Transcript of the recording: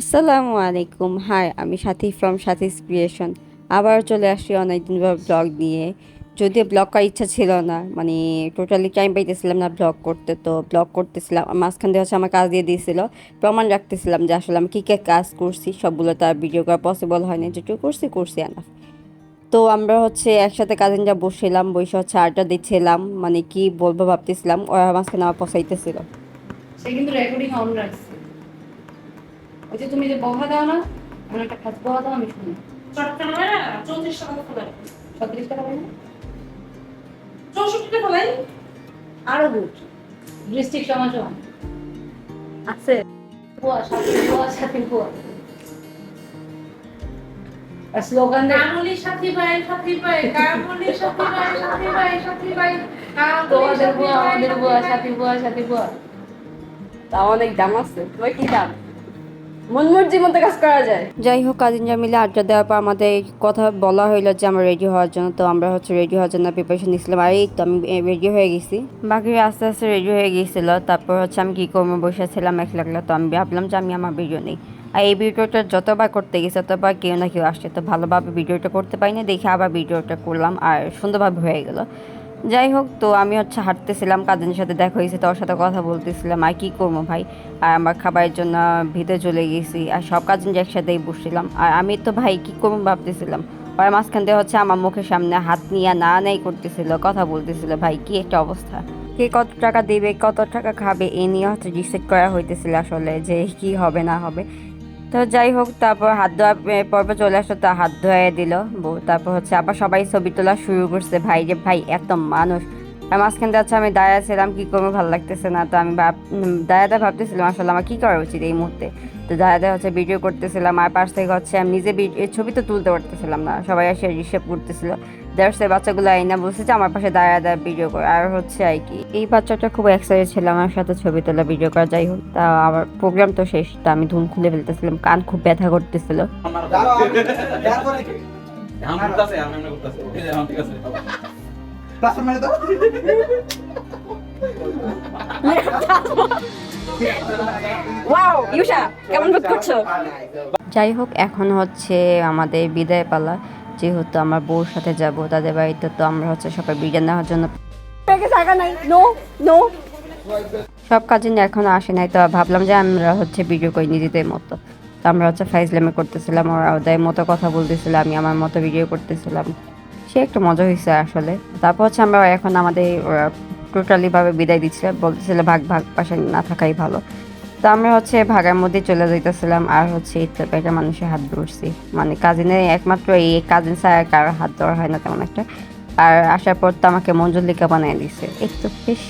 আসসালামু আলাইকুম। হাই আমি সাথী ফ্রম সাথীস ক্রিয়েশন আবার চলে আসছি অনেকদিন পর ব্লগ নিয়ে। যদিও ব্লগ করার ইচ্ছা ছিল না মানে টোটালি টাইম পাইতেছিলাম না ব্লগ করতে, তো ব্লগ করতেছিলাম। মাঝখান দিয়ে হচ্ছে আমার কাজ দিয়ে দিয়েছিল। প্রমাণ রাখতেছিলাম যে আসলে আমি কী কী কাজ করছি, সবগুলো তার ভিডিও করা পসিবল হয়নি। যেটুকু করছি করছি আনা তো আমরা হচ্ছে একসাথে কাজিনরা বসছিলাম, বসে হচ্ছে আড্ডা দিচ্ছিলাম মানে কি বলব ভাবতেছিলাম, ওরা মাঝখানে আমার পসাইতেছিল সে কিন্তু রেকর্ডিং অন রাখছে। ওই যে তুমি যে বহা দাও না এমন একটা খাস বহা দাও আমি শুনি। চৌত্রিশ টাকা ছত্রিশ টাকা না চৌষট্টি টাকা লাই আরও গুড ডিস্ট্রিক্ট সমান সমান আছে। সাথে সাথে স্লোগান কামলি সাথী ভাই সাথী ভাই কামলি সাথী ভাই সাথী ভাই সাথী ভাই তোমাদের বুয়া আমাদের বুয়া ভাই। বুয়া সাথে বুয়া তা অনেক দাম আছে। তোমার কি দাম? যাই হোক, কাজিনরা মিলে আড্ডা দেওয়ার পর আমাদের কথা বলা হইল যে আমরা রেডি হওয়ার জন্য, তো আমরা হচ্ছে রেডি হওয়ার জন্য প্রিপারেশন নিয়েছিলাম আর এই তো আমি রেডি হয়ে গেছি। বাকি আস্তে আস্তে রেডি হয়ে গেছিল। তারপর হচ্ছে আমি কী করব? বসেছিলাম এক লাগল, তো আমি ভাবলাম যে আমি আমার ভিডিও নেই। আর এই ভিডিওটা যতবার করতে গেছি, ততবার কেউ না কেউ আসছে। তো ভালোভাবে ভিডিওটা করতে পারি না দেখে আবার ভিডিওটা করলাম, আর সুন্দরভাবে হয়ে গেল। যাই হোক, তো আমি হচ্ছে হাঁটতেছিলাম, কাজিনের সাথে দেখা হয়েছে, তোর সাথে কথা বলতেছিলাম, আর কী করব ভাই? আর আমার খাবারের জন্য ভিতরে চলে গেছি, আর সব কাজিন একসাথেই বসছিলাম। আর আমি তো ভাই কী করব ভাবতেছিলাম? আর মাঝখান দিয়ে হচ্ছে আমার মুখের সামনে হাত নিয়ে না নাই করতেছিল, কথা বলতেছিল, ভাই কি একটা অবস্থা? কে কত টাকা দেবে, কত টাকা খাবে, এ নিয়ে হচ্ছে ডিসাইড করা হইতেছিল আসলে যে কি হবে, না হবে। তো যাই হোক, তারপর হাত ধোয়া পর্ব চলে আসলো, তো হাত ধোয়া দিল তারপর হচ্ছে আবার সবাই ছবি তোলা শুরু করছে, ভাই যে ভাই, এত মানুষ। আর মাঝখান দিয়ে হচ্ছে আমি দাঁড়িয়ে ছিলাম, কি করব ভালো লাগতেছে না, তো আমি ভাব দাঁড়াতে ভাবতেছিলাম, আসলে আমার কী করা উচিত এই মুহূর্তে? তো দাঁড়াতে হচ্ছে ভিডিও করতেছিলাম, আর পাশ থেকে হচ্ছে আমি নিজে ছবি তো তুলতে পারতেছিলাম না, সবাই এসে রিসেপ করতেছিল। দেড়শো বাচ্চাগুলো আইনা বলছে যে আমার পাশে দাঁড়ায় দাঁড়া ভিডিও করে। আর হচ্ছে আর কি এই বাচ্চাটা খুব এক্সাইটেড ছিল আমার সাথে ছবি তোলা ভিডিও করা যাই হোক। তা আমার প্রোগ্রাম তো শেষ তা আমি ধুম খুলে ফেলতেছিলাম কান খুব ব্যথা করতেছিল। ওয়াও ইউশা কেমন বোধ করছ? যাই হোক এখন হচ্ছে আমাদের বিদায় পালা যেহেতু আমার বউর সাথে যাব তাদের বাড়িতে তো আমরা হচ্ছে সবাই বিদায় নেওয়ার জন্য সব কাজে এখন আসে নাই তো ভাবলাম যে আমরা হচ্ছে ভিডিও করি নিজেদের মতো। তো আমরা হচ্ছে ফাইজলামে করতেছিলাম ওরা ওদের মতো কথা বলতেছিলাম আমি আমার মতো ভিডিও করতেছিলাম। সে একটু মজা হয়েছে আসলে। তারপর হচ্ছে আমরা এখন আমাদের টোটালি ভাবে বিদায় দিচ্ছিল বলতেছিল ভাগ ভাগ পাশে না থাকাই ভালো। তো আমরা হচ্ছে ভাগার মধ্যে চলে যাইতেছিলাম আর হচ্ছে ইত্যাদি একটা মানুষের হাত ধরছি। মানে কাজিনের একমাত্র এই কাজিন ছাড়া কারও হাত ধরা হয় না তেমন একটা। আর আসার পর তো আমাকে মঞ্জুলিকা বানিয়ে দিছে। এই তো বেশ